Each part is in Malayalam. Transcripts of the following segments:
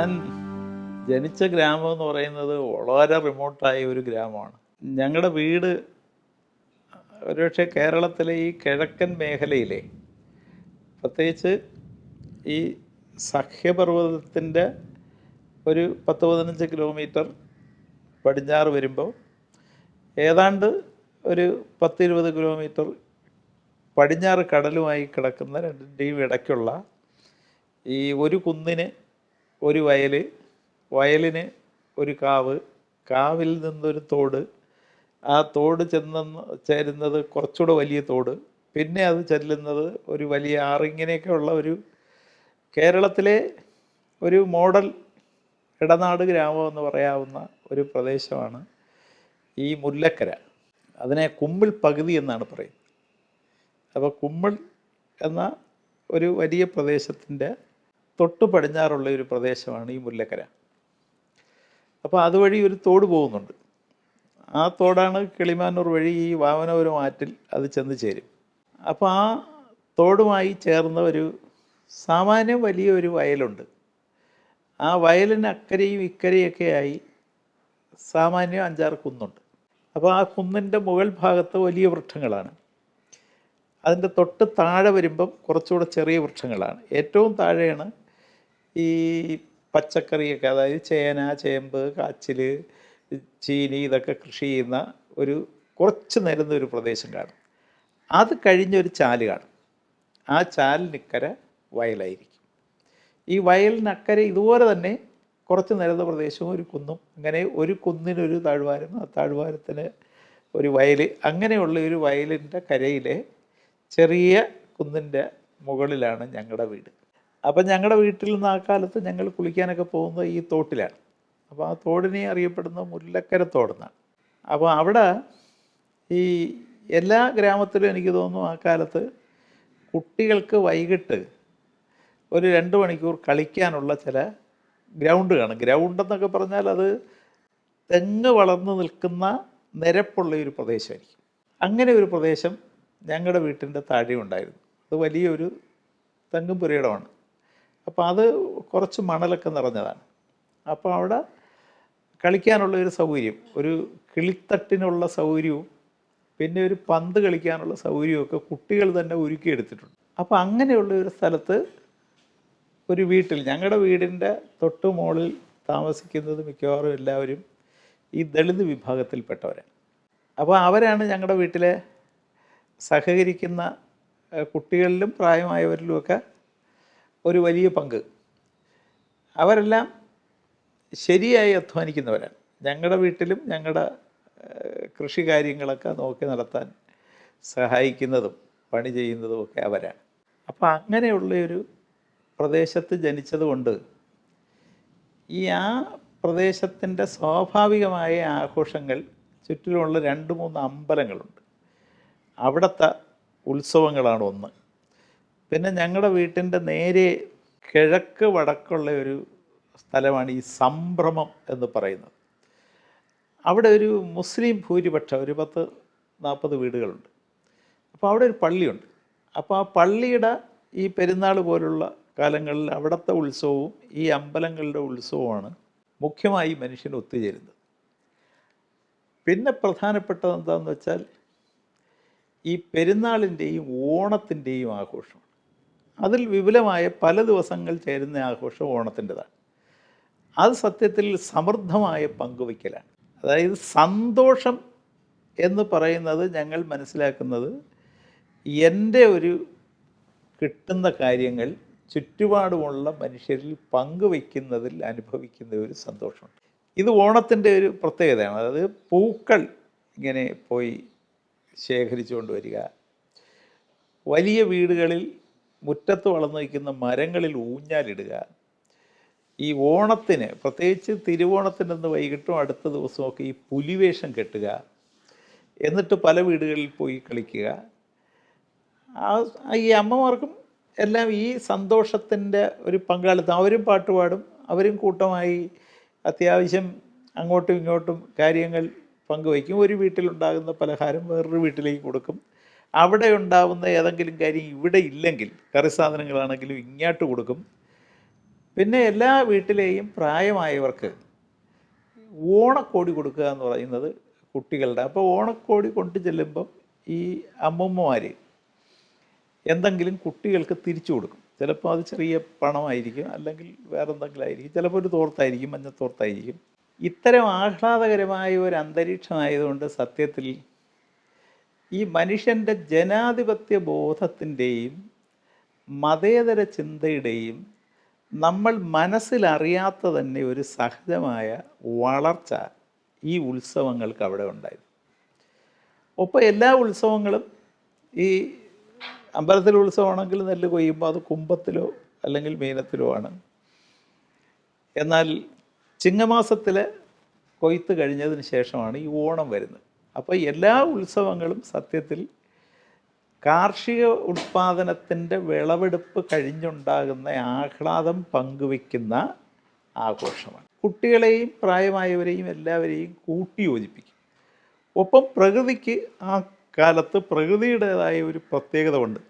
ഞാൻ ജനിച്ച ഗ്രാമം എന്ന് പറയുന്നത് വളരെ റിമോട്ടായ ഒരു ഗ്രാമമാണ്. ഞങ്ങളുടെ വീട് ഒരുപക്ഷെ കേരളത്തിലെ ഈ കിഴക്കൻ മേഖലയിലെ പ്രത്യേകിച്ച് ഈ സഹ്യപർവതത്തിന്റെ ഒരു പത്ത് പതിനഞ്ച് കിലോമീറ്റർ പടിഞ്ഞാറ് വരുമ്പോൾ ഏതാണ്ട് ഒരു പത്തിരുപത് കിലോമീറ്റർ പടിഞ്ഞാറ് കടലുമായി കിടക്കുന്ന രണ്ടിന്റെയും ഇടയ്ക്കുള്ള ഈ ഒരു കുന്നിന് ഒരു വയൽ വയലിന് ഒരു കാവ് കാവിൽ നിന്നൊരു തോട്. ആ തോട് ചെന്ന ചേരുന്നത് കുറച്ചുകൂടെ വലിയ തോട്. പിന്നെ അത് ചെല്ലുന്നത് ഒരു വലിയ ആറിങ്ങനെയൊക്കെയുള്ള ഒരു കേരളത്തിലെ ഒരു മോഡൽ ഇടനാട് ഗ്രാമം എന്ന് പറയാവുന്ന ഒരു പ്രദേശമാണ് ഈ മുല്ലക്കര. അതിനെ കുമ്മിൾ പകുതി എന്നാണ് പറയുന്നത്. അപ്പോൾ കുമ്മിൾ എന്ന ഒരു വലിയ പ്രദേശത്തിന്റെ തൊട്ട് പടിഞ്ഞാറുള്ള ഒരു പ്രദേശമാണ് ഈ മുല്ലക്കര. അപ്പോൾ അതുവഴി ഒരു തോട് പോകുന്നുണ്ട്. ആ തോടാണ് കിളിമാനൂർ വഴി ഈ വാമനപുരം ആറ്റിൽ അത് ചെന്ന് ചേരും. അപ്പോൾ ആ തോടുമായി ചേർന്ന ഒരു സാമാന്യം വലിയ ഒരു വയലുണ്ട്. ആ വയലിന് അക്കരയും ഇക്കരയൊക്കെ ആയി സാമാന്യം അഞ്ചാറ് കുന്നുണ്ട്. അപ്പോൾ ആ കുന്നിന്റെ മുകൾ ഭാഗത്ത് വലിയ വൃക്ഷങ്ങളാണ്. അതിന്റെ തൊട്ട് താഴെ വരുമ്പം കുറച്ചുകൂടെ ചെറിയ വൃക്ഷങ്ങളാണ്. ഏറ്റവും താഴെയാണ് ഈ പച്ചക്കറിയൊക്കെ അതായത് ചേന ചേമ്പ് കാച്ചിൽ ചീനി ഇതൊക്കെ കൃഷി ചെയ്യുന്ന ഒരു കുറച്ച് നിരന്ന ഒരു പ്രദേശം കാണും. അത് കഴിഞ്ഞൊരു ചാൽ കാണും. ആ ചാലിനിക്കര വയലായിരിക്കും. ഈ വയലിനക്കരെ ഇതുപോലെ തന്നെ കുറച്ച് നിരന്ന പ്രദേശവും ഒരു കുന്നും അങ്ങനെ ഒരു കുന്നിനൊരു താഴ്വാരം ആ താഴ്വാരത്തിന് ഒരു വയൽ അങ്ങനെയുള്ള ഒരു വയലിന്റെ കരയിലെ ചെറിയ കുന്നിന്റെ മുകളിലാണ് ഞങ്ങളുടെ വീട്. അപ്പം ഞങ്ങളുടെ വീട്ടിൽ നിന്ന് ആ കാലത്ത് ഞങ്ങൾ കുളിക്കാനൊക്കെ പോകുന്നത് ഈ തോട്ടിലാണ്. അപ്പോൾ ആ തോടിനെ അറിയപ്പെടുന്ന മുല്ലക്കര തോടെന്നാണ്. അപ്പോൾ അവിടെ ഈ എല്ലാ ഗ്രാമത്തിലും എനിക്ക് തോന്നുന്നു ആ കാലത്ത് കുട്ടികൾക്ക് വൈകിട്ട് ഒരു രണ്ട് മണിക്കൂർ കളിക്കാനുള്ള ചില ഗ്രൗണ്ട് കാണും ഗ്രൗണ്ട് എന്നൊക്കെ പറഞ്ഞാൽ അത് തെങ്ങ് വളർന്നു നിൽക്കുന്ന നിരപ്പുള്ള ഒരു പ്രദേശമായിരിക്കും. അങ്ങനെ ഒരു പ്രദേശം ഞങ്ങളുടെ വീട്ടിന്റെ താഴെ ഉണ്ടായിരുന്നു അത് വലിയൊരു തെങ്ങും പുരയിടമാണ്. അപ്പോൾ അത് കുറച്ച് മണലൊക്കെ നിറഞ്ഞതാണ്. അപ്പോൾ അവിടെ കളിക്കാനുള്ള ഒരു സൗകര്യം ഒരു കിളിത്തട്ടിനുള്ള സൗകര്യവും പിന്നെ ഒരു പന്ത് കളിക്കാനുള്ള സൗകര്യമൊക്കെ കുട്ടികൾ തന്നെ ഒരുക്കിയെടുത്തിട്ടുണ്ട്. അപ്പോൾ അങ്ങനെയുള്ള ഒരു സ്ഥലത്ത് ഒരു വീട്ടിൽ ഞങ്ങളുടെ വീടിന്റെ തൊട്ട് മുകളിൽ താമസിക്കുന്നത് മിക്കവാറും എല്ലാവരും ഈ ദളിത് വിഭാഗത്തിൽപ്പെട്ടവരാണ് അപ്പോൾ അവരാണ് ഞങ്ങളുടെ വീട്ടിലെ സഹകരിക്കുന്ന കുട്ടികളിലും പ്രായമായവരിലുമൊക്കെ ഒരു വലിയ പങ്ക്. അവരെല്ലാം ശരിയായി അധ്വാനിക്കുന്നവരാണ്. ഞങ്ങളുടെ വീട്ടിലും ഞങ്ങളുടെ കൃഷി കാര്യങ്ങളൊക്കെ നോക്കി നടത്താൻ സഹായിക്കുന്നതും പണി ചെയ്യുന്നതും ഒക്കെ അവരാണ്. അപ്പോൾ അങ്ങനെയുള്ള ഒരു പ്രദേശത്ത് ജനിച്ചതുകൊണ്ട് ഈ ആ പ്രദേശത്തിന്റെ സ്വാഭാവികമായ ആഘോഷങ്ങൾ ചുറ്റിലുമുള്ള രണ്ട് മൂന്ന് അമ്പലങ്ങളുണ്ട്. അവിടുത്തെ ഉത്സവങ്ങളാണ് ഒന്ന്. പിന്നെ ഞങ്ങളുടെ വീട്ടിന്റെ നേരെ കിഴക്ക് വടക്കുള്ള ഒരു സ്ഥലമാണ് ഈ സംഭ്രമം എന്ന് പറയുന്നത്. അവിടെ ഒരു മുസ്ലിം ഭൂരിപക്ഷം ഒരു പത്ത് നാൽപ്പത് വീടുകളുണ്ട്. അപ്പോൾ അവിടെ ഒരു പള്ളിയുണ്ട്. അപ്പോൾ ആ പള്ളിയുടെ ഈ പെരുന്നാൾ പോലുള്ള കാലങ്ങളിൽ അവിടുത്തെ ഉത്സവവും ഈ അമ്പലങ്ങളുടെ ഉത്സവമാണ് മുഖ്യമായി മനുഷ്യൻ ഒത്തുചേരുന്നത്. പിന്നെ പ്രധാനപ്പെട്ടത് എന്താണെന്ന് വെച്ചാൽ ഈ പെരുന്നാളിന്റെയും ഓണത്തിന്റെയും ആഘോഷമാണ് അതിൽ വിപുലമായ പല ദിവസങ്ങൾ ചേരുന്ന ആഘോഷം ഓണത്തിന്റെതാണ്. അത് സത്യത്തിൽ സമൃദ്ധമായ പങ്കുവയ്ക്കലാണ്. അതായത് സന്തോഷം എന്ന് പറയുന്നത് ഞങ്ങൾ മനസ്സിലാക്കുന്നത് എന്റെ ഒരു കിട്ടുന്ന കാര്യങ്ങൾ ചുറ്റുപാടുമുള്ള മനുഷ്യരിൽ പങ്കുവയ്ക്കുന്നതിൽ അനുഭവിക്കുന്ന ഒരു സന്തോഷമുണ്ട്. ഇത് ഓണത്തിന്റെ ഒരു പ്രത്യേകതയാണ്. അതായത് പൂക്കൾ ഇങ്ങനെ പോയി ശേഖരിച്ചുകൊണ്ട് വരിക. വലിയ വീടുകളിൽ മുറ്റത്ത് വളർന്നു നിൽക്കുന്ന മരങ്ങളിൽ ഊഞ്ഞാലിടുക ഈ ഓണത്തിന് പ്രത്യേകിച്ച് തിരുവോണത്തിനെന്ന് വൈകിട്ടും അടുത്ത ദിവസമൊക്കെ ഈ പുലിവേഷം കെട്ടുക. എന്നിട്ട് പല വീടുകളിൽ പോയി കളിക്കുക. ഈ അമ്മമാർക്കും എല്ലാം ഈ സന്തോഷത്തിന്റെ ഒരു പങ്കാളിത്തം. അവരും പാട്ടുപാടും അവരും കൂട്ടമായി അത്യാവശ്യം അങ്ങോട്ടും ഇങ്ങോട്ടും കാര്യങ്ങൾ പങ്കുവയ്ക്കും. ഒരു വീട്ടിലുണ്ടാകുന്ന പലഹാരം വേറൊരു വീട്ടിലേക്ക് കൊടുക്കും. അവിടെ ഉണ്ടാവുന്ന ഏതെങ്കിലും കാര്യം ഇവിടെ ഇല്ലെങ്കിൽ കറി സാധനങ്ങളാണെങ്കിലും ഇങ്ങോട്ട് കൊടുക്കും. പിന്നെ എല്ലാ വീട്ടിലെയും പ്രായമായവർക്ക് ഓണക്കോടി കൊടുക്കുക എന്ന് പറയുന്നത് കുട്ടികളുടെ. അപ്പോൾ ഓണക്കോടി കൊണ്ടു ചെല്ലുമ്പം ഈ അമ്മൂമ്മമാർ എന്തെങ്കിലും കുട്ടികൾക്ക് തിരിച്ചു കൊടുക്കും. ചിലപ്പോൾ അത് ചെറിയ പണമായിരിക്കും അല്ലെങ്കിൽ വേറെ എന്തെങ്കിലും ആയിരിക്കും ചിലപ്പോൾ ഒരു തോർത്തായിരിക്കും മഞ്ഞത്തോർത്തായിരിക്കും ഇത്തരം ആഹ്ലാദകരമായ ഒരു അന്തരീക്ഷമായതുകൊണ്ട് സത്യത്തിൽ ഈ മനുഷ്യന്റെ ജനാധിപത്യ ബോധത്തിന്റെയും മതേതര ചിന്തയുടെയും നമ്മൾ മനസ്സിലറിയാത്ത തന്നെ ഒരു സഹജമായ വളർച്ച ഈ ഉത്സവങ്ങൾക്ക് അവിടെ ഉണ്ടായിരുന്നു ഒപ്പം എല്ലാ ഉത്സവങ്ങളും ഈ അമ്പലത്തിലെ ഉത്സവമാണെങ്കിൽ നെല്ല് കൊയ്യുമ്പോൾ അത് കുംഭത്തിലോ അല്ലെങ്കിൽ മീനത്തിലോ ആണ്. എന്നാൽ ചിങ്ങമാസത്തിൽ കൊയ്ത്ത് കഴിഞ്ഞതിന് ശേഷമാണ് ഈ ഓണം വരുന്നത്. അപ്പോൾ എല്ലാ ഉത്സവങ്ങളും സത്യത്തിൽ കാർഷിക ഉൽപ്പാദനത്തിന്റെ വിളവെടുപ്പ് കഴിഞ്ഞുണ്ടാകുന്ന ആഹ്ലാദം പങ്കുവെക്കുന്ന ആഘോഷമാണ്. കുട്ടികളെയും പ്രായമായവരെയും എല്ലാവരെയും കൂട്ടി യോജിപ്പിക്കും. ഒപ്പം പ്രകൃതിക്ക് ആ കാലത്ത് പ്രകൃതിയുടേതായ ഒരു പ്രത്യേകത ഉണ്ട്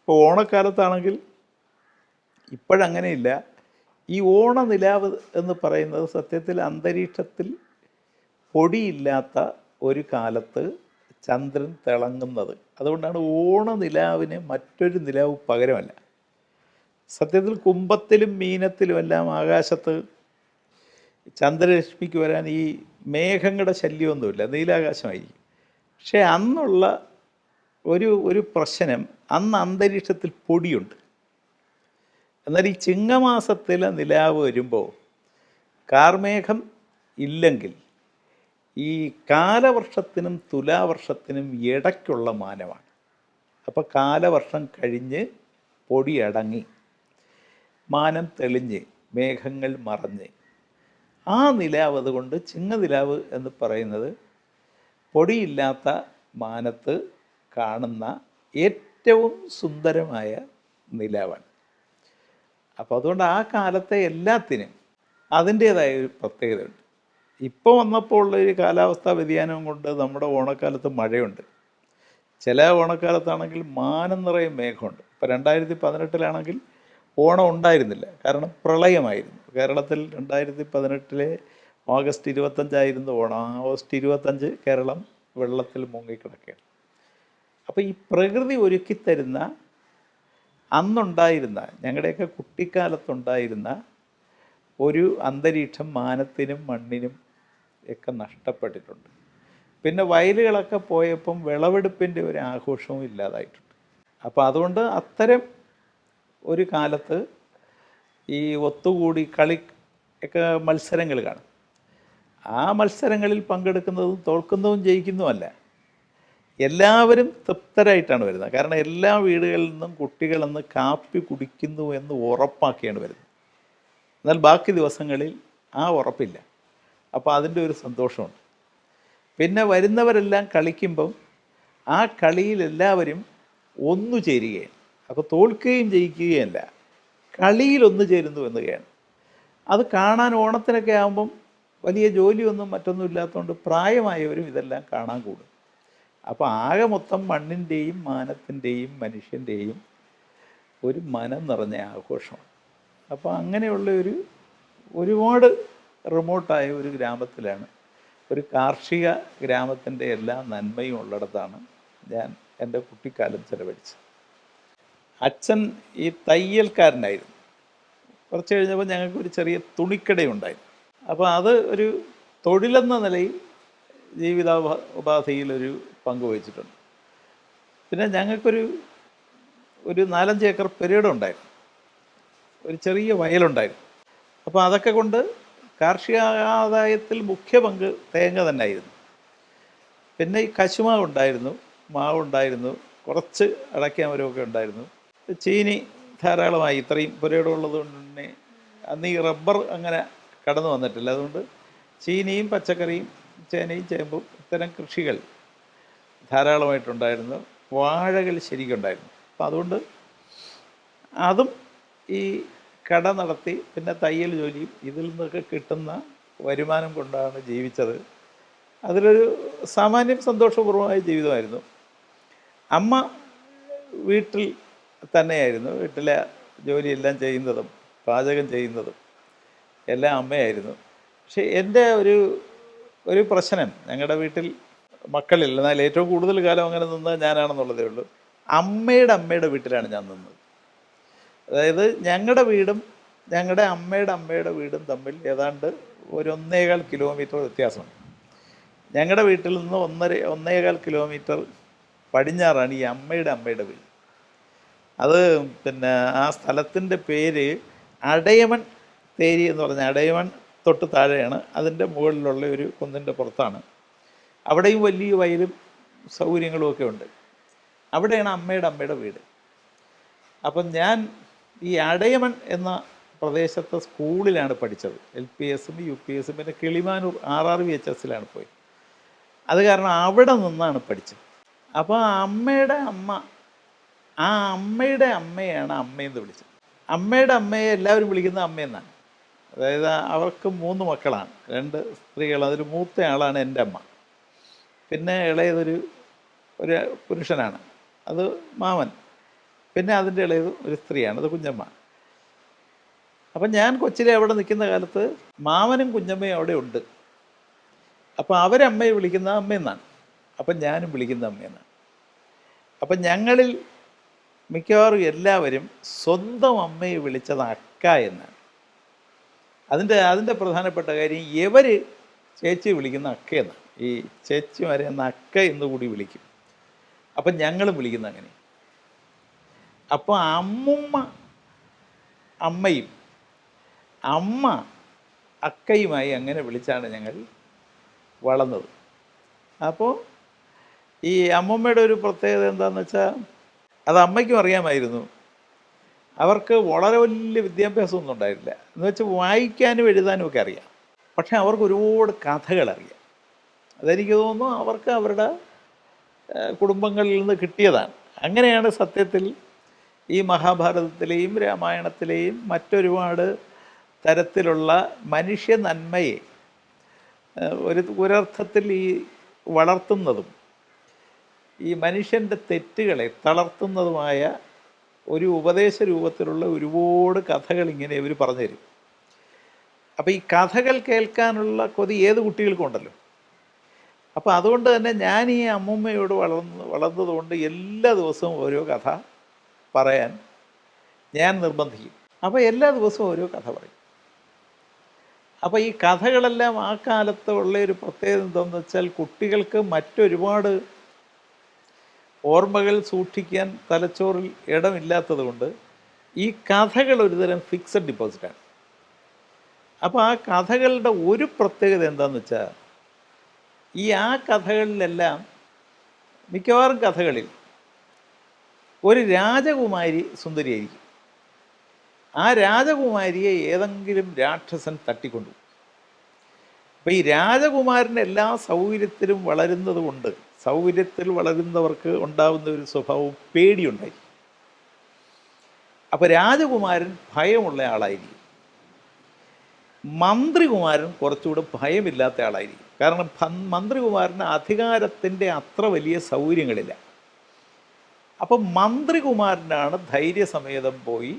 ഇപ്പോൾ ഓണക്കാലത്താണെങ്കിൽ ഇപ്പോഴങ്ങനെയില്ല. ഈ ഓണനിലാവ് എന്ന് പറയുന്നത് സത്യത്തിൽ അന്തരീക്ഷത്തിൽ പൊടിയില്ലാത്ത ഒരു കാലത്ത് ചന്ദ്രൻ തിളങ്ങുന്നത്. അതുകൊണ്ടാണ് ഓണനിലാവിന് മറ്റൊരു നിലാവ് പകരമല്ല. സത്യത്തിൽ കുംഭത്തിലും മീനത്തിലും എല്ലാം ആകാശത്ത് ചന്ദ്രരശ്മിക്ക് വരാൻ ഈ മേഘങ്ങളുടെ ശല്യമൊന്നുമില്ല. നീലാകാശമായിരിക്കും. പക്ഷേ അന്നുള്ള ഒരു ഒരു പ്രശ്നം അന്ന് അന്തരീക്ഷത്തിൽ പൊടിയുണ്ട്. എന്നാൽ ഈ ചിങ്ങമാസത്തിലെ നിലാവ് വരുമ്പോൾ കാർമേഘം ഇല്ലെങ്കിൽ ഈ കാലവർഷത്തിനും തുലാവർഷത്തിനും ഇടയ്ക്കുള്ള മാനമാണ്. അപ്പോൾ കാലവർഷം കഴിഞ്ഞ് പൊടിയടങ്ങി മാനം തെളിഞ്ഞ് മേഘങ്ങൾ മറഞ്ഞ്. ആ നിലാവ് അതുകൊണ്ട് ചിങ്ങനിലാവ് എന്ന് പറയുന്നത് പൊടിയില്ലാത്ത മാനത്ത് കാണുന്ന ഏറ്റവും സുന്ദരമായ നിലാവാണ്. അപ്പോൾ അതുകൊണ്ട് ആ കാലത്തെ എല്ലാത്തിനും അതിന്റേതായ ഒരു പ്രത്യേകതയുണ്ട്. ഇപ്പോൾ വന്നപ്പോൾ ഉള്ള ഒരു കാലാവസ്ഥാ വ്യതിയാനം കൊണ്ട് നമ്മുടെ ഓണക്കാലത്ത് മഴയുണ്ട്. ചില ഓണക്കാലത്താണെങ്കിൽ മാനം നിറയെ മേഘമുണ്ട്. ഇപ്പോൾ രണ്ടായിരത്തി പതിനെട്ടിലാണെങ്കിൽ ഓണം ഉണ്ടായിരുന്നില്ല. കാരണം പ്രളയമായിരുന്നു. കേരളത്തിൽ രണ്ടായിരത്തി പതിനെട്ടിലെ ഓഗസ്റ്റ് ഇരുപത്തഞ്ചായിരുന്നു ഓണം. ഓഗസ്റ്റ് ഇരുപത്തഞ്ച് കേരളം വെള്ളത്തിൽ മുങ്ങിക്കിടക്കുകയാണ്. അപ്പോൾ ഈ പ്രകൃതി ഒരുക്കിത്തരുന്ന അന്നുണ്ടായിരുന്ന ഞങ്ങളുടെയൊക്കെ കുട്ടിക്കാലത്തുണ്ടായിരുന്ന ഒരു അന്തരീക്ഷം മാനത്തിനും മണ്ണിനും ഒക്കെ നഷ്ടപ്പെട്ടിട്ടുണ്ട്. പിന്നെ വയലുകളൊക്കെ പോയപ്പം വിളവെടുപ്പിന്റെ ഒരു ആഘോഷവും ഇല്ലാതായിട്ടുണ്ട്. അപ്പോൾ അതുകൊണ്ട് അത്തരം ഒരു കാലത്ത് ഈ ഒത്തുകൂടി കളി ഒക്കെ മത്സരങ്ങൾ കാണും. ആ മത്സരങ്ങളിൽ പങ്കെടുക്കുന്നതും തോൽക്കുന്നതും ജയിക്കുന്നതുമല്ല. എല്ലാവരും തൃപ്തരായിട്ടാണ് വരുന്നത്. കാരണം എല്ലാ വീടുകളിൽ നിന്നും കുട്ടികളെന്ന് കാപ്പി കുടിക്കുന്നു എന്ന് ഉറപ്പാക്കിയാണ് വരുന്നത്. എന്നാൽ ബാക്കി ദിവസങ്ങളിൽ ആ ഉറപ്പില്ല. അപ്പോൾ അതിന്റെ ഒരു സന്തോഷമുണ്ട്. പിന്നെ വരുന്നവരെല്ലാം കളിക്കുമ്പം ആ കളിയിൽ എല്ലാവരും ഒന്നു ചേരുകയാണ്. അപ്പോൾ തോൽക്കുകയും ജയിക്കുകയല്ല കളിയിൽ ഒന്നു ചേരുന്നു എന്നുകയാണ് അത് കാണാൻ ഓണത്തിനൊക്കെ ആകുമ്പം വലിയ ജോലിയൊന്നും മറ്റൊന്നും ഇല്ലാത്തതുകൊണ്ട് പ്രായമായവരും ഇതെല്ലാം കാണാൻ കൂടും. അപ്പോൾ ആകെ മൊത്തം മണ്ണിന്റെയും മാനത്തിന്റെയും മനുഷ്യന്റെയും ഒരു മനം നിറഞ്ഞ ആഘോഷമാണ്. അപ്പോൾ അങ്ങനെയുള്ള ഒരു ഒരുപാട് റിമോട്ടായ ഒരു ഗ്രാമത്തിലാണ്. ഒരു കാർഷിക ഗ്രാമത്തിന്റെ എല്ലാ നന്മയും ഉള്ളിടത്താണ് ഞാൻ എന്റെ കുട്ടിക്കാലം ചെലവഴിച്ചത്. അച്ഛൻ ഈ തയ്യൽക്കാരനായിരുന്നു. കുറച്ച് കഴിഞ്ഞപ്പോൾ ഞങ്ങൾക്ക് ഒരു ചെറിയ തുണിക്കടയുണ്ടായിരുന്നു. അപ്പോൾ അത് ഒരു തൊഴിലെന്ന നിലയിൽ ജീവിത ഉപാധിയിൽ ഒരു പങ്ക് വഹിച്ചിട്ടുണ്ട്. പിന്നെ ഞങ്ങൾക്കൊരു ഒരു നാലഞ്ച് ഏക്കർ പെരീഡുണ്ടായിരുന്നു ഒരു ചെറിയ വയലുണ്ടായിരുന്നു. അപ്പോൾ അതൊക്കെ കൊണ്ട് കാർഷിക ആദായത്തിൽ മുഖ്യ പങ്ക് തേങ്ങ തന്നെ ആയിരുന്നു പിന്നെ ഈ കശുമാവ് ഉണ്ടായിരുന്നു മാവ് ഉണ്ടായിരുന്നു കുറച്ച് അടയ്ക്കാമരമൊക്കെ ഉണ്ടായിരുന്നു. ചീനി ധാരാളമായി ഇത്രയും പുരയിടമുള്ളത് കൊണ്ട് തന്നെ അന്ന് ഈ റബ്ബർ അങ്ങനെ കടന്നു വന്നിട്ടില്ല. അതുകൊണ്ട് ചീനിയും പച്ചക്കറിയും ചേനയും ചേമ്പും ഇത്തരം കൃഷികൾ ധാരാളമായിട്ടുണ്ടായിരുന്നു. വാഴകൾ ശരിക്കുണ്ടായിരുന്നു. അപ്പം അതുകൊണ്ട് അതും ഈ കട നടത്തി പിന്നെ തയ്യൽ ജോലിയും ഇതിൽ നിന്നൊക്കെ കിട്ടുന്ന വരുമാനം കൊണ്ടാണ് ജീവിച്ചത്. അതിലൊരു സാമാന്യം സന്തോഷപൂർവമായ ജീവിതമായിരുന്നു. അമ്മ വീട്ടിൽ തന്നെയായിരുന്നു. വീട്ടിലെ ജോലിയെല്ലാം ചെയ്യുന്നതും പാചകം ചെയ്യുന്നതും എല്ലാം അമ്മയായിരുന്നു. പക്ഷേ എന്റെ ഒരു ഒരു പ്രശ്നം ഞങ്ങളുടെ വീട്ടിൽ മക്കളില്ല എന്നാൽ ഏറ്റവും കൂടുതൽ കാലം അങ്ങനെ നിന്നത് ഞാനാണെന്നുള്ളതേ ഉള്ളൂ. അമ്മയുടെ അമ്മയുടെ വീട്ടിലാണ് ഞാൻ നിന്നത്. അതായത് ഞങ്ങളുടെ വീടും ഞങ്ങളുടെ അമ്മയുടെ അമ്മയുടെ വീടും തമ്മിൽ ഏതാണ്ട് ഒരു ഒന്നേകാൽ കിലോമീറ്റർ വ്യത്യാസമുണ്ട്. ഞങ്ങളുടെ വീട്ടിൽ നിന്ന് ഒന്നര ഒന്നേകാൽ കിലോമീറ്റർ പടിഞ്ഞാറാണ് ഈ അമ്മയുടെ അമ്മയുടെ വീട്. അത് പിന്നെ ആ സ്ഥലത്തിന്റെ പേര് അടയമൺ തേരി എന്ന് പറഞ്ഞ അടയമൺ തൊട്ട് താഴെയാണ്. അതിന്റെ മുകളിലുള്ള ഒരു കുന്നിന്റെ പുറത്താണ്. അവിടെയും വലിയ വയലും സൗകര്യങ്ങളും ഒക്കെ ഉണ്ട്. അവിടെയാണ് അമ്മയുടെ അമ്മയുടെ വീട്. അപ്പം ഞാൻ ഈ അടയമൺ എന്ന പ്രദേശത്തെ സ്കൂളിലാണ് പഠിച്ചത്. എൽ പി എസും യു പി എസും പിന്നെ Kilimanoor R R V H എസിലാണ് പോയി. അത് കാരണം അവിടെ നിന്നാണ് പഠിച്ചത്. അപ്പോൾ അമ്മയുടെ അമ്മ ആ അമ്മയുടെ അമ്മയാണ് അമ്മയെന്ന് വിളിച്ചത്. അമ്മയുടെ അമ്മയെ എല്ലാവരും വിളിക്കുന്ന അമ്മയെന്നാണ് അതായത് അവർക്ക് മൂന്ന് മക്കളാണ്. രണ്ട് സ്ത്രീകൾ അതിൽ മൂത്ത ആളാണ് എന്റെ അമ്മ. പിന്നെ ഇളയതൊരു ഒരു പുരുഷനാണ്. അത് മാമൻ. പിന്നെ അതിന്റെ ഇളയത് ഒരു സ്ത്രീയാണ് അത് കുഞ്ഞമ്മ. അപ്പം ഞാൻ കൊച്ചിലെ അവിടെ നിൽക്കുന്ന കാലത്ത് മാമനും കുഞ്ഞമ്മയും അവിടെ ഉണ്ട്. അപ്പോൾ അവരമ്മയെ വിളിക്കുന്ന അമ്മയെന്നാണ് അപ്പം ഞാനും വിളിക്കുന്ന അമ്മയെന്നാണ് അപ്പം ഞങ്ങളിൽ മിക്കവാറും എല്ലാവരും സ്വന്തം അമ്മയെ വിളിച്ചത് അക്ക എന്നാണ്. അതിന്റെ അതിന്റെ പ്രധാനപ്പെട്ട കാര്യം ഇവർ ചേച്ചി വിളിക്കുന്ന അക്ക എന്നാണ്. ഈ ചേച്ചിമാരെ എന്ന അക്ക എന്ന് കൂടി വിളിക്കും. അപ്പം ഞങ്ങളും വിളിക്കുന്ന അങ്ങനെ അപ്പോൾ അമ്മുമ്മ അമ്മയും അമ്മ അക്കയുമായി അങ്ങനെ വിളിച്ചാണ് ഞങ്ങൾ വളർന്നത്. അപ്പോൾ ഈ അമ്മമ്മയുടെ ഒരു പ്രത്യേകത എന്താണെന്ന് വെച്ചാൽ അത് അമ്മയ്ക്കും അറിയാമായിരുന്നു. അവർക്ക് വളരെ വലിയ വിദ്യാഭ്യാസമൊന്നും ഉണ്ടായിരുന്നില്ല എന്ന് വെച്ചാൽ വായിക്കാനും എഴുതാനും ഒക്കെ അറിയാം. പക്ഷെ അവർക്ക് ഒരുപാട് കഥകൾ അറിയാം. അതെനിക്ക് തോന്നുന്നു അവർക്ക് അവരുടെ കുടുംബങ്ങളിൽ നിന്ന് കിട്ടിയതാണ്. അങ്ങനെയാണ് സത്യത്തിൽ ഈ മഹാഭാരതത്തിലെയും രാമായണത്തിലെയും മറ്റൊരുപാട് തരത്തിലുള്ള മനുഷ്യ നന്മയെ ഒരു ഒരർത്ഥത്തിൽ ഈ വളർത്തുന്നതും ഈ മനുഷ്യന്റെ തെറ്റുകളെ തളർത്തുന്നതുമായ ഒരു ഉപദേശ രൂപത്തിലുള്ള ഒരുപാട് കഥകൾ ഇങ്ങനെ ഇവർ പറഞ്ഞു തരും. അപ്പോൾ ഈ കഥകൾ കേൾക്കാനുള്ള കൊതി ഏത് കുട്ടികൾക്കും ഉണ്ടല്ലോ. അപ്പോൾ അതുകൊണ്ട് തന്നെ ഞാൻ ഈ അമ്മൂമ്മയോട് വളർന്ന് വളർന്നതുകൊണ്ട് എല്ലാ ദിവസവും ഓരോ കഥ പറയാൻ ഞാൻ നിർബന്ധിക്കും. അപ്പോൾ എല്ലാ ദിവസവും ഓരോ കഥ പറയും. അപ്പോൾ ഈ കഥകളെല്ലാം ആ കാലത്ത് ഉള്ള ഒരു പ്രത്യേകത എന്താണെന്ന് വെച്ചാൽ കുട്ടികൾക്ക് മറ്റൊരുപാട് ഓർമ്മകൾ സൂക്ഷിക്കാൻ തലച്ചോറിൽ ഇടമില്ലാത്തത് കൊണ്ട് ഈ കഥകൾ ഒരുതരം ഫിക്സഡ് ഡിപ്പോസിറ്റാണ് അപ്പോൾ ആ കഥകളുടെ ഒരു പ്രത്യേകത എന്താണെന്ന് വെച്ചാൽ ഈ ആ കഥകളിലെല്ലാം മിക്കവാറും കഥകളിൽ ഒരു രാജകുമാരി സുന്ദരിയായിരിക്കും. ആ രാജകുമാരിയെ ഏതെങ്കിലും രാക്ഷസൻ തട്ടിക്കൊണ്ടു. അപ്പോൾ ഈ രാജകുമാരന്റെ എല്ലാ സൗകര്യത്തിലും വളരുന്നത് കൊണ്ട് സൗകര്യത്തിൽ വളരുന്നവർക്ക് ഉണ്ടാകുന്ന ഒരു സ്വഭാവം പേടിയുണ്ടായി. അപ്പോൾ രാജകുമാരൻ ഭയമുള്ള ആളായിരിക്കും. മന്ത്രികുമാരൻ കുറച്ചുകൂടെ ഭയമില്ലാത്ത ആളായിരിക്കും. കാരണം മന്ത്രികുമാരന് അധികാരത്തിന്റെ അത്ര വലിയ സൗകര്യങ്ങളില്ല. അപ്പം മന്ത്രികുമാരനാണ് ധൈര്യസമേതം പോയി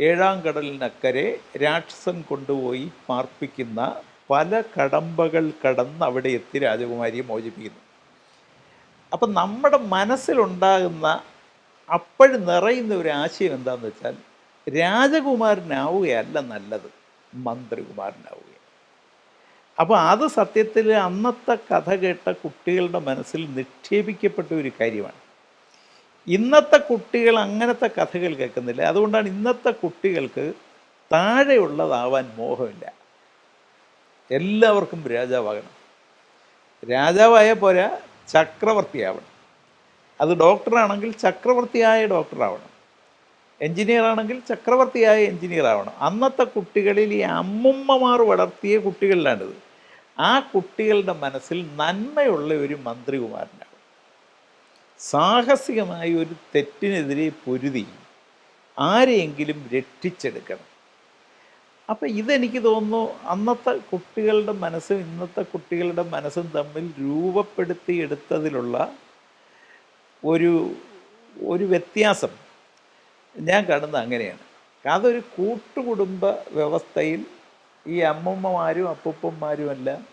ഏഴാം കടലിനക്കരെ രാക്ഷസൻ കൊണ്ടുപോയി പാർപ്പിക്കുന്ന പല കടമ്പകൾ കടന്ന് അവിടെ എത്തി രാജകുമാരിയെ മോചിപ്പിക്കുന്നു. അപ്പം നമ്മുടെ മനസ്സിലുണ്ടാകുന്ന അപ്പോഴും നിറയുന്ന ഒരു ആശയം എന്താണെന്ന് വെച്ചാൽ രാജകുമാരനാവുകയല്ല നല്ലത് മന്ത്രികുമാരനാവുക അപ്പോൾ അത് സത്യത്തിൽ അന്നത്തെ കഥ കേട്ട കുട്ടികളുടെ മനസ്സിൽ നിക്ഷേപിക്കപ്പെട്ട ഒരു കാര്യമാണ്. ഇന്നത്തെ കുട്ടികൾ അങ്ങനത്തെ കഥകൾ കേൾക്കുന്നില്ല. അതുകൊണ്ടാണ് ഇന്നത്തെ കുട്ടികൾക്ക് താഴെയുള്ളതാവാൻ മോഹമില്ല. എല്ലാവർക്കും രാജാവാകണം. രാജാവായ പോരാ ചക്രവർത്തിയാവണം. അത് ഡോക്ടറാണെങ്കിൽ ചക്രവർത്തിയായ ഡോക്ടറാവണം. എഞ്ചിനീയർ ആണെങ്കിൽ ചക്രവർത്തിയായ എഞ്ചിനീയർ ആവണം അന്നത്തെ കുട്ടികളിൽ ഈ അമ്മുമ്മമാർ വളർത്തിയ കുട്ടികളിലാണിത്. ആ കുട്ടികളുടെ മനസ്സിൽ നന്മയുള്ള ഒരു മന്ത്രികുമാരനാണ്. സാഹസികമായ ഒരു തെറ്റിനെതിരെ പൊരുതി ആരെയെങ്കിലും രക്ഷിച്ചെടുക്കണം. അപ്പം ഇതെനിക്ക് തോന്നുന്നു അന്നത്തെ കുട്ടികളുടെ മനസ്സും ഇന്നത്തെ കുട്ടികളുടെ മനസ്സും തമ്മിൽ രൂപപ്പെടുത്തിയെടുത്തതിലുള്ള ഒരു ഒരു വ്യത്യാസം ഞാൻ കാണുന്നത് അങ്ങനെയാണ്. അതൊരു കൂട്ടുകുടുംബ വ്യവസ്ഥയിൽ ഈ അമ്മമ്മമാരും അപ്പൂപ്പന്മാരുമെല്ലാം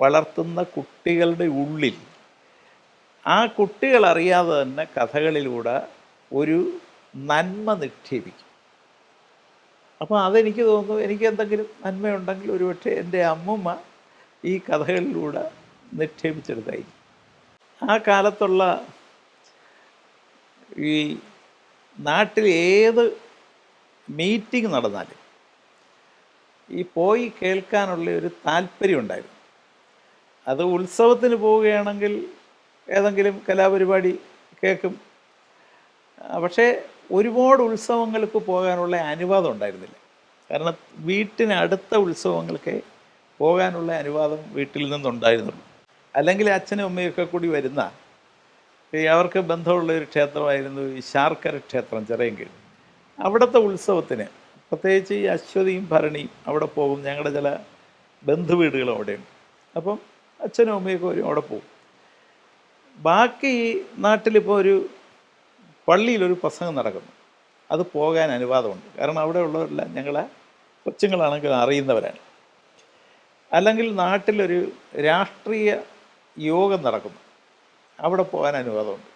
വളർത്തുന്ന കുട്ടികളുടെ ഉള്ളിൽ ആ കുട്ടികൾ അറിയാതെ തന്നെ കഥകളിലൂടെ ഒരു നന്മ നിക്ഷേപിക്കും. അപ്പോൾ അതെനിക്ക് തോന്നുന്നു എനിക്ക് എന്തെങ്കിലും നന്മയുണ്ടെങ്കിൽ ഒരുപക്ഷെ എന്റെ അമ്മമ്മ ഈ കഥകളിലൂടെ നിക്ഷേപിച്ചെടുത്തായിരിക്കും. ആ കാലത്തുള്ള ഈ നാട്ടിൽ ഏത് മീറ്റിംഗ് നടന്നാലും ഈ പോയി കേൾക്കാനുള്ള ഒരു താല്പര്യം ഉണ്ടായിരുന്നു അത് ഉത്സവത്തിന് പോവുകയാണെങ്കിൽ ഏതെങ്കിലും കലാപരിപാടി കേൾക്കും. പക്ഷേ ഒരുപാട് ഉത്സവങ്ങൾക്ക് പോകാനുള്ള അനുവാദം ഉണ്ടായിരുന്നില്ല. കാരണം വീട്ടിനടുത്ത ഉത്സവങ്ങൾക്ക് പോകാനുള്ള അനുവാദം വീട്ടിൽ നിന്നുണ്ടായിരുന്നുള്ളൂ അല്ലെങ്കിൽ അച്ഛനും അമ്മയൊക്കെ കൂടി വരുന്ന അവർക്ക് ബന്ധമുള്ള ഒരു ക്ഷേത്രമായിരുന്നു ഈ ശാർക്കര ക്ഷേത്രം ചിറയൻകീഴ് അവിടുത്തെ ഉത്സവത്തിന് പ്രത്യേകിച്ച് ഈ അശ്വതിയും ഭരണിയും അവിടെ പോകും. ഞങ്ങളുടെ ചില ബന്ധുവീടുകളും അവിടെയുണ്ട്. അപ്പം അച്ഛനും അമ്മയൊക്കെ വരും അവിടെ പോകും. ബാക്കി നാട്ടിലിപ്പോൾ ഒരു പള്ളിയിലൊരു പ്രസംഗം നടക്കുന്നു. അത് പോകാൻ അനുവാദമുണ്ട്. കാരണം അവിടെ ഉള്ളവരെല്ലാം ഞങ്ങളെ കൊച്ചുങ്ങളാണെങ്കിൽ അറിയുന്നവരാണ്. അല്ലെങ്കിൽ നാട്ടിലൊരു രാഷ്ട്രീയ യോഗം നടക്കുന്നു. അവിടെ പോകാൻ അനുവാദമുണ്ട്.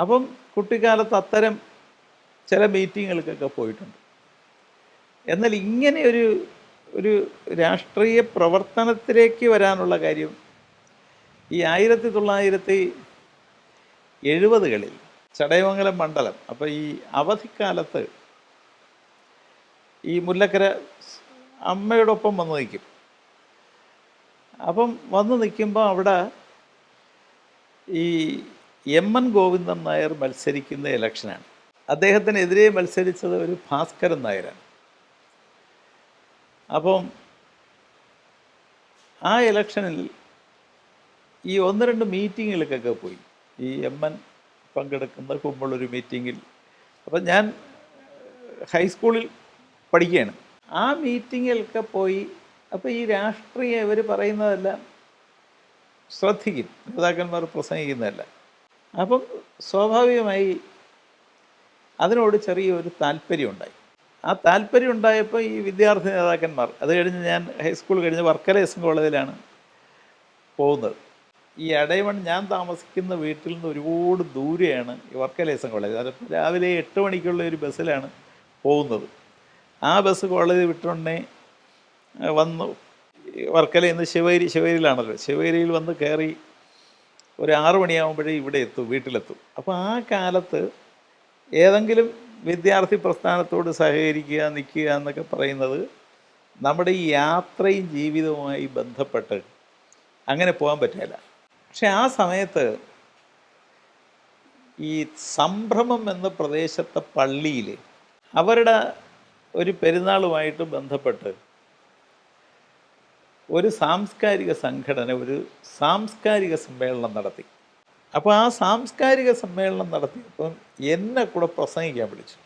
അപ്പം കുട്ടിക്കാലത്ത് അത്തരം ചില മീറ്റിങ്ങുകൾക്കൊക്കെ പോയിട്ടുണ്ട്. എന്നാൽ ഇങ്ങനെ ഒരു ഒരു രാഷ്ട്രീയ പ്രവർത്തനത്തിലേക്ക് വരാനുള്ള കാര്യം ഈ ആയിരത്തി തൊള്ളായിരത്തി എഴുപതുകളിൽ ചടയമംഗലം മണ്ഡലം. അപ്പോൾ ഈ അവധിക്കാലത്ത് ഈ മുല്ലക്കര അമ്മയോടൊപ്പം വന്ന് നിൽക്കും. അപ്പം വന്ന് നിൽക്കുമ്പോൾ അവിടെ ഈ എം എൻ ഗോവിന്ദൻ നായർ മത്സരിക്കുന്ന ഇലക്ഷനാണ്. അദ്ദേഹത്തിനെതിരെ മത്സരിച്ചത് ഒരു ഭാസ്കരൻ നായരാണ്. അപ്പം ആ ഇലക്ഷനിൽ ഈ ഒന്ന് രണ്ട് മീറ്റിങ്ങുകൾക്കൊക്കെ പോയി. ഈ എം എൻ പങ്കെടുക്കുന്ന കുമ്പളൊരു മീറ്റിങ്ങിൽ അപ്പം ഞാൻ ഹൈസ്കൂളിൽ പഠിക്കുകയാണ്. ആ മീറ്റിങ്ങിലൊക്കെ പോയി അപ്പോൾ ഈ രാഷ്ട്രീയ ഇവർ പറയുന്നതെല്ലാം ശ്രദ്ധിക്കും. നേതാക്കന്മാർ പ്രസംഗിക്കുന്നതല്ല. അപ്പം സ്വാഭാവികമായി അതിനോട് ചെറിയൊരു താല്പര്യമുണ്ടായി. ആ താല്പര്യം ഉണ്ടായപ്പോൾ ഈ വിദ്യാർത്ഥി നേതാക്കന്മാർ അത് കഴിഞ്ഞ് ഞാൻ ഹൈസ്കൂൾ കഴിഞ്ഞ് വർക്കല എസ് കോളേജിലാണ് പോകുന്നത്. ഈ അടയമൺ ഞാൻ താമസിക്കുന്ന വീട്ടിൽ നിന്ന് ഒരുപാട് ദൂരെയാണ് ഈ വർക്കല എസ് കോളേജ്. അതിപ്പോൾ രാവിലെ എട്ട് മണിക്കുള്ള ഒരു ബസ്സിലാണ് പോകുന്നത്. ആ ബസ് കോളേജ് വിട്ടുടനെ വന്നു. വർക്കലയിൽ നിന്ന് ശിവേരിയിൽ ശിവഗിരിയിലാണല്ലോ. ശിവഗിരിയിൽ വന്ന് കയറി ഒരു ആറു മണിയാകുമ്പോഴേ ഇവിടെ എത്തും വീട്ടിലെത്തും. അപ്പോൾ ആ കാലത്ത് ഏതെങ്കിലും വിദ്യാർത്ഥി പ്രസ്ഥാനത്തോട് സഹകരിക്കുക നിൽക്കുക എന്നൊക്കെ പറയുന്നത് നമ്മുടെ ഈ യാത്രയും ജീവിതവുമായി ബന്ധപ്പെട്ട് അങ്ങനെ പോകാൻ പറ്റില്ല. പക്ഷെ ആ സമയത്ത് ഈ സംഭ്രമം എന്ന പ്രദേശത്തെ പള്ളിയിൽ അവരുടെ ഒരു പെരുന്നാളുമായിട്ട് ബന്ധപ്പെട്ട് ഒരു സാംസ്കാരിക സംഘടന ഒരു സാംസ്കാരിക സമ്മേളനം നടത്തി. അപ്പോൾ ആ സാംസ്കാരിക സമ്മേളനം നടത്തിയപ്പം എന്നെ കൂടെ പ്രസംഗിക്കാൻ വിളിച്ചു.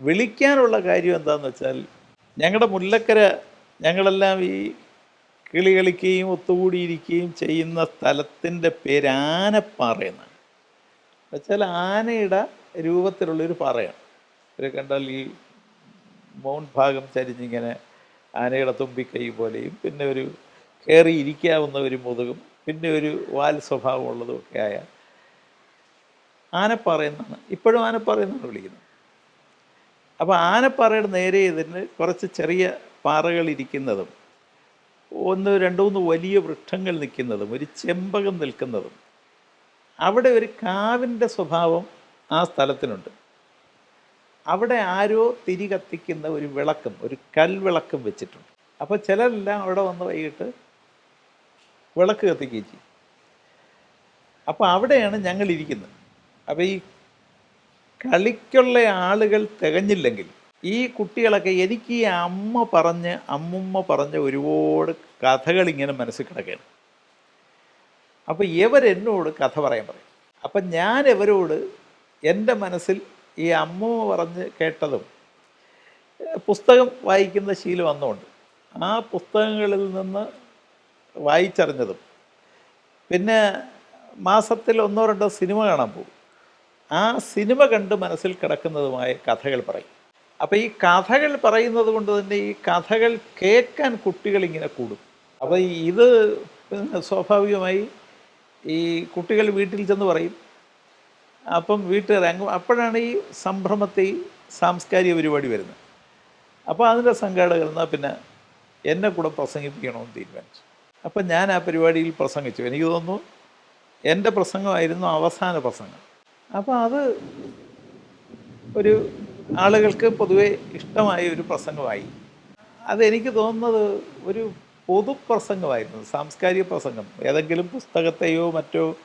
വിളിക്കാനുള്ള കാര്യം എന്താണെന്ന് വെച്ചാൽ ഞങ്ങളുടെ മുല്ലക്കര ഞങ്ങളെല്ലാം ഈ കിളി കളിക്കുകയും ഒത്തുകൂടിയിരിക്കുകയും ചെയ്യുന്ന സ്ഥലത്തിന്റെ പേര് ആനപ്പാറ എന്നാണ് വെച്ചാൽ ആനയുടെ രൂപത്തിലുള്ളൊരു പാറയാണ്. ഇവരെ കണ്ടാൽ ഈ മൗണ്ട് ഭാഗം ചരിഞ്ഞിങ്ങനെ ആനയുടെ തുമ്പിക്കൈ പോലെയും പിന്നെ ഒരു കയറി ഇരിക്കാവുന്ന ഒരു മുതുകും പിന്നെ ഒരു വാൽ സ്വഭാവമുള്ളതും ഒക്കെ ആയ ആനപ്പാറ എന്നാണ്. ഇപ്പോഴും ആനപ്പാറ എന്നാണ് വിളിക്കുന്നത്. അപ്പോൾ ആനപ്പാറയുടെ നേരെ ഇതിന് കുറച്ച് ചെറിയ പാറകൾ ഇരിക്കുന്നതും ഒന്ന് രണ്ട് മൂന്ന് വലിയ വൃക്ഷങ്ങൾ നിൽക്കുന്നതും ഒരു ചെമ്പകം നിൽക്കുന്നതും. അവിടെ ഒരു കാവിന്റെ സ്വഭാവം ആ സ്ഥലത്തിനുണ്ട്. അവിടെ ആരോ തിരി കത്തിക്കുന്ന ഒരു വിളക്കും ഒരു കൽവിളക്കും വെച്ചിട്ടുണ്ട്. അപ്പോൾ ചിലരെല്ലാം അവിടെ വന്ന് വൈകിട്ട് വിളക്ക് കത്തിക്കുകയും ചെയ്യും. അപ്പോൾ അവിടെയാണ് ഞങ്ങൾ ഇരിക്കുന്നത് അപ്പോൾ ഈ കളിക്കുള്ള ആളുകൾ തികഞ്ഞില്ലെങ്കിൽ ഈ കുട്ടികളൊക്കെ എനിക്ക് ഈ അമ്മ പറഞ്ഞ് അമ്മുമ്മ പറഞ്ഞ ഒരുപാട് കഥകൾ ഇങ്ങനെ മനസ്സിൽ കിടക്കുകയാണ്. അപ്പോൾ ഇവരെന്നോട് കഥ പറയാൻ പറയും. അപ്പം ഞാൻ ഇവരോട് എന്റെ മനസ്സിൽ ഈ അമ്മ പറഞ്ഞ് കേട്ടതും പുസ്തകം വായിക്കുന്ന ശീലം വന്നുകൊണ്ട് ആ പുസ്തകങ്ങളിൽ നിന്ന് വായിച്ചറിഞ്ഞതും പിന്നെ മാസത്തിൽ ഒന്നോ രണ്ടോ സിനിമ കാണാൻ പോകും. ആ സിനിമ കണ്ട് മനസ്സിൽ കിടക്കുന്നതുമായ കഥകൾ പറയും. അപ്പോൾ ഈ കഥകൾ പറയുന്നത് കൊണ്ട് തന്നെ ഈ കഥകൾ കേൾക്കാൻ കുട്ടികൾ ഇങ്ങനെ കൂടും. അപ്പോൾ ഇത് സ്വാഭാവികമായി ഈ കുട്ടികൾ വീട്ടിൽ ചെന്ന് പറയും. അപ്പം വീട്ടുകാർ അങ്ങ് അപ്പോഴാണ് ഈ സംഭ്രമത്തെ ഈ സാംസ്കാരിക പരിപാടി വരുന്നത്. അപ്പോൾ അതിന്റെ സംഘാടകർ എന്നാൽ പിന്നെ എന്നെ കൂടെ പ്രസംഗിപ്പിക്കണമെന്ന് തീരുമാനിച്ചു. അപ്പം ഞാൻ ആ പരിപാടിയിൽ പ്രസംഗിച്ചു. എനിക്ക് തോന്നുന്നു എന്റെ പ്രസംഗമായിരുന്നു അവസാന പ്രസംഗം. അപ്പോൾ അത് ഒരു ആളുകൾക്ക് പൊതുവെ ഇഷ്ടമായ ഒരു പ്രസംഗമായി. അതെനിക്ക് തോന്നുന്നത് ഒരു പൊതുപ്രസംഗമായിരുന്നു സാംസ്കാരിക പ്രസംഗം. ഏതെങ്കിലും പുസ്തകത്തെയോ മറ്റോ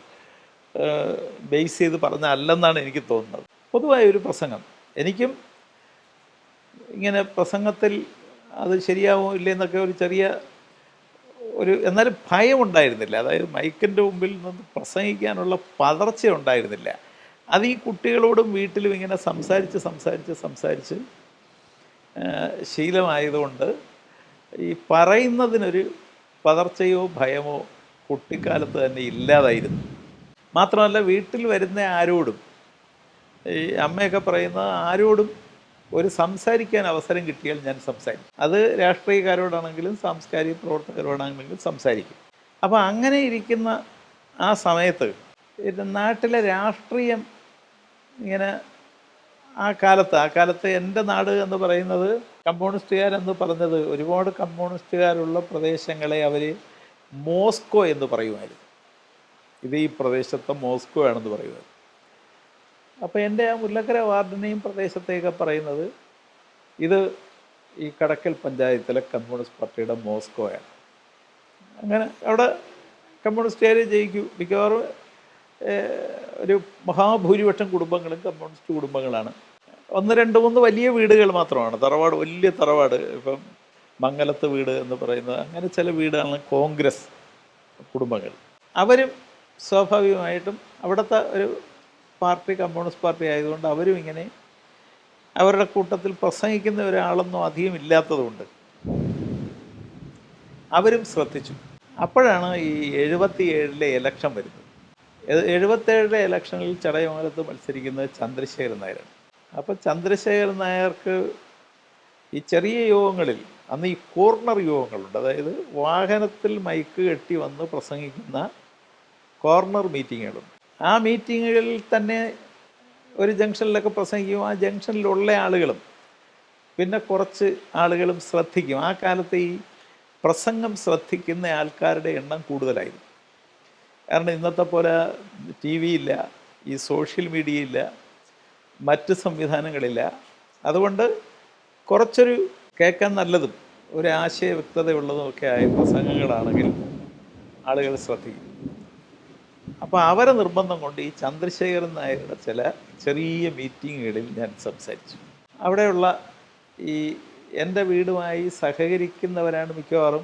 ബേസ് ചെയ്ത് പറഞ്ഞല്ലെന്നാണ് എനിക്ക് തോന്നുന്നത്. പൊതുവായ ഒരു പ്രസംഗം. എനിക്കും ഇങ്ങനെ പ്രസംഗത്തിൽ അത് ശരിയാവോ ഇല്ലെന്നൊക്കെ ഒരു ചെറിയ ഒരു എന്നാലും ഭയം ഉണ്ടായിരുന്നില്ല അതായത് മൈക്കിന്റെ മുമ്പിൽ നിന്ന് പ്രസംഗിക്കാനുള്ള പതർച്ച ഉണ്ടായിരുന്നില്ല. അത് ഈ കുട്ടികളോടും വീട്ടിലും ഇങ്ങനെ സംസാരിച്ച് സംസാരിച്ച് സംസാരിച്ച് ശീലമായതുകൊണ്ട് ഈ പറയുന്നതിനൊരു പതർച്ചയോ ഭയമോ കുട്ടിക്കാലത്ത് തന്നെ ഇല്ലാതായിരുന്നു. മാത്രമല്ല വീട്ടിൽ വരുന്ന ആരോടും ഈ അമ്മയൊക്കെ പറയുന്ന ആരോടും ഒരു സംസാരിക്കാൻ അവസരം കിട്ടിയാൽ ഞാൻ സംസാരിക്കും. അത് രാഷ്ട്രീയക്കാരോടാണെങ്കിലും സാംസ്കാരിക പ്രവർത്തകരോടാണെങ്കിലും സംസാരിക്കും. അപ്പോൾ അങ്ങനെ ഇരിക്കുന്ന ആ സമയത്ത് നാട്ടിലെ രാഷ്ട്രീയം ഇങ്ങനെ ആ കാലത്ത് ആ കാലത്ത് എന്റെ നാട് എന്ന് പറയുന്നത് കമ്മ്യൂണിസ്റ്റുകാരെന്ന് പറഞ്ഞത് ഒരുപാട് കമ്മ്യൂണിസ്റ്റുകാരുള്ള പ്രദേശങ്ങളെ അവർ മോസ്കോ എന്ന് പറയുമായിരുന്നു. ഇത് ഈ പ്രദേശത്തെ മോസ്കോ ആണെന്ന് പറയുന്നത്. അപ്പോൾ എന്റെ ആ മുല്ലക്കര വാർഡിനെയും പ്രദേശത്തെയൊക്കെ പറയുന്നത് ഇത് ഈ കടക്കൽ പഞ്ചായത്തിലെ കമ്മ്യൂണിസ്റ്റ് പാർട്ടിയുടെ മോസ്കോയാണ്. അങ്ങനെ അവിടെ കമ്മ്യൂണിസ്റ്റുകാർ ജയിക്കൂ. മിക്കവാറും ഒരു മഹാഭൂരിപക്ഷം കുടുംബങ്ങളും കമ്മ്യൂണിസ്റ്റ് കുടുംബങ്ങളാണ്. ഒന്ന് രണ്ട് മൂന്ന് വലിയ വീടുകൾ മാത്രമാണ്. തറവാട് വലിയ തറവാട്. ഇപ്പം മംഗലത്ത് വീട് എന്ന് പറയുന്നത് അങ്ങനെ ചില വീടാണ് കോൺഗ്രസ് കുടുംബങ്ങൾ. അവരും സ്വാഭാവികമായിട്ടും അവിടുത്തെ ഒരു പാർട്ടി കമ്മ്യൂണിസ്റ്റ് പാർട്ടി ആയതുകൊണ്ട് അവരും ഇങ്ങനെ അവരുടെ കൂട്ടത്തിൽ പ്രസംഗിക്കുന്ന ഒരാളൊന്നും അധികം ഇല്ലാത്തതുകൊണ്ട് അവരും ശ്രദ്ധിച്ചു. അപ്പോഴാണ് ഈ എഴുപത്തി ഏഴിലെ ഇലക്ഷൻ വരുന്നത്. എഴുപത്തേഴിലെ ഇലക്ഷനിൽ ചടയമംഗലത്ത് മത്സരിക്കുന്നത് ചന്ദ്രശേഖരൻ നായരാണ്. അപ്പോൾ ചന്ദ്രശേഖരൻ നായർക്ക് ഈ ചെറിയ യോഗങ്ങളിൽ അന്ന് ഈ കോർണർ യോഗങ്ങളുണ്ട് അതായത് വാഹനത്തിൽ മൈക്ക് കെട്ടി വന്ന് പ്രസംഗിക്കുന്ന കോർണർ മീറ്റിങ്ങുകളുണ്ട്. ആ മീറ്റിങ്ങുകളിൽ തന്നെ ഒരു ജംഗ്ഷനിലൊക്കെ പ്രസംഗിക്കും ആ ജംഗ്ഷനിലുള്ള ആളുകളും പിന്നെ കുറച്ച് ആളുകളും ശ്രദ്ധിക്കും. ആ കാലത്ത് ഈ പ്രസംഗം ശ്രദ്ധിക്കുന്ന ആൾക്കാരുടെ എണ്ണം കൂടുതലായിരുന്നു. കാരണം ഇന്നത്തെ പോലെ ടി വി ഇല്ല ഈ സോഷ്യൽ മീഡിയ ഇല്ല മറ്റ് സംവിധാനങ്ങളില്ല. അതുകൊണ്ട് കുറച്ചൊരു കേൾക്കാൻ നല്ലതും ഒരു ആശയ വ്യക്തതയുള്ളതും ഒക്കെ ആയ പ്രസംഗങ്ങളാണെങ്കിൽ ആളുകൾ ശ്രദ്ധിക്കും. അപ്പോൾ അവരെ നിർബന്ധം കൊണ്ട് ഈ ചന്ദ്രശേഖരൻ നായരുടെ ചില ചെറിയ മീറ്റിങ്ങുകളിൽ ഞാൻ സംസാരിച്ചു. അവിടെയുള്ള ഈ എന്റെ വീടുമായി സഹകരിക്കുന്നവരാണ് മിക്കവാറും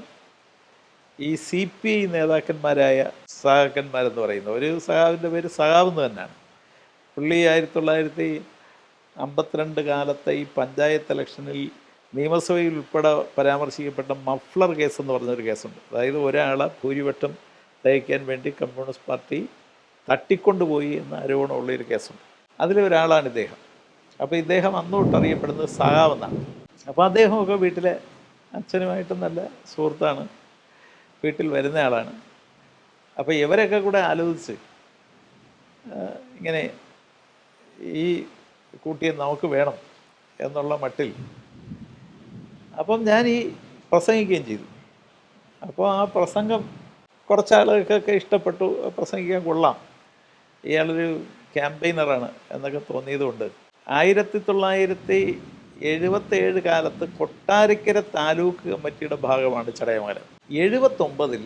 ഈ സി പി ഐ നേതാക്കന്മാരായ സഹാക്കന്മാരെന്ന് പറയുന്നത്. ഒരു സഹാവിന്റെ പേര് സഹാവ് എന്ന് തന്നെയാണ്. പുള്ളി ആയിരത്തി തൊള്ളായിരത്തി അമ്പത്തിരണ്ട് കാലത്തെ ഈ പഞ്ചായത്ത് ഇലക്ഷനിൽ നിയമസഭയിൽ ഉൾപ്പെടെ പരാമർശിക്കപ്പെട്ട മഫ്ലർ കേസ് എന്ന് പറഞ്ഞൊരു കേസുണ്ട്. അതായത് ഒരാളെ ഭൂരിപക്ഷം തയ്ക്കാൻ വേണ്ടി കമ്മ്യൂണിസ്റ്റ് പാർട്ടി തട്ടിക്കൊണ്ടുപോയി എന്ന ആരോപണമുള്ള ഒരു കേസുണ്ട്. അതിലൊരാളാണ് ഇദ്ദേഹം. അപ്പോൾ ഇദ്ദേഹം അന്ന് തൊട്ട് അറിയപ്പെടുന്നത് സഹാവെന്നാണ്. അപ്പോൾ അദ്ദേഹമൊക്കെ വീട്ടിലെ അച്ഛനുമായിട്ട് നല്ല സുഹൃത്താണ്. വീട്ടിൽ വരുന്ന ആളാണ് അപ്പോൾ ഇവരൊക്കെ കൂടെ ആലോചിച്ച് ഇങ്ങനെ ഈ കുട്ടിയെ നമുക്ക് വേണം എന്നുള്ള മട്ടിൽ. അപ്പം ഞാൻ ഈ പ്രസംഗിക്കുകയും ചെയ്തു. അപ്പോൾ ആ പ്രസംഗം കുറച്ച് ആളുകൾക്കൊക്കെ ഇഷ്ടപ്പെട്ടു. പ്രസംഗിക്കാൻ കൊള്ളാം. ഇയാളൊരു ക്യാമ്പയിനറാണ് എന്നൊക്കെ തോന്നിയതുകൊണ്ട്. ആയിരത്തി തൊള്ളായിരത്തി എഴുപത്തേഴ് കാലത്ത് കൊട്ടാരക്കര താലൂക്ക് കമ്മിറ്റിയുടെ ഭാഗമാണ് ചടയമംഗലം. എഴുപത്തൊമ്പതിൽ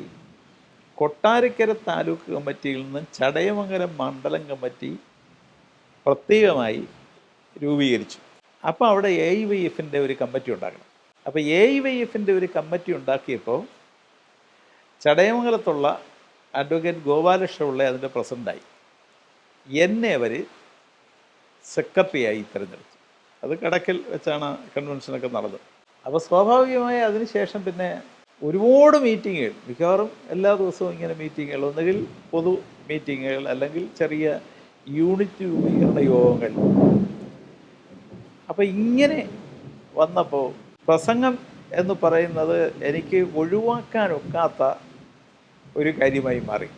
കൊട്ടാരക്കര താലൂക്ക് കമ്മിറ്റിയിൽ നിന്ന് ചടയമംഗലം മണ്ഡലം കമ്മിറ്റി പ്രത്യേകമായി രൂപീകരിച്ചു. അപ്പോൾ അവിടെ എ ഐ വൈ എഫിന്റെ ഒരു കമ്മിറ്റി ഉണ്ടാക്കണം അപ്പോൾ എ ഐ വൈ എഫിന്റെ ഒരു കമ്മിറ്റി ഉണ്ടാക്കിയപ്പോൾ ചടയമംഗലത്തുള്ള അഡ്വക്കേറ്റ് ഗോപാലകൃഷ്ണപിള്ള അതിന്റെ പ്രസിഡന്റായി എന്നെ അവർ സെക്രട്ടറിയായി തിരഞ്ഞെടുത്തു. അത് കടക്കിൽ വെച്ചാണ് കൺവെൻഷനൊക്കെ നടന്നത്. അപ്പോൾ സ്വാഭാവികമായി അതിനുശേഷം പിന്നെ ഒരുപാട് മീറ്റിങ്ങുകൾ. മിക്കവാറും എല്ലാ ദിവസവും ഇങ്ങനെ മീറ്റിങ്ങുകൾ. ഒന്നുകിൽ പൊതു മീറ്റിങ്ങുകൾ അല്ലെങ്കിൽ ചെറിയ യൂണിറ്റ് രൂപീകരണ യോഗങ്ങൾ. അപ്പോൾ ഇങ്ങനെ വന്നപ്പോൾ പ്രസംഗം എന്ന് പറയുന്നത് എനിക്ക് ഒഴിവാക്കാൻ ഒക്കാത്ത ഒരു കാര്യമായി മാറി.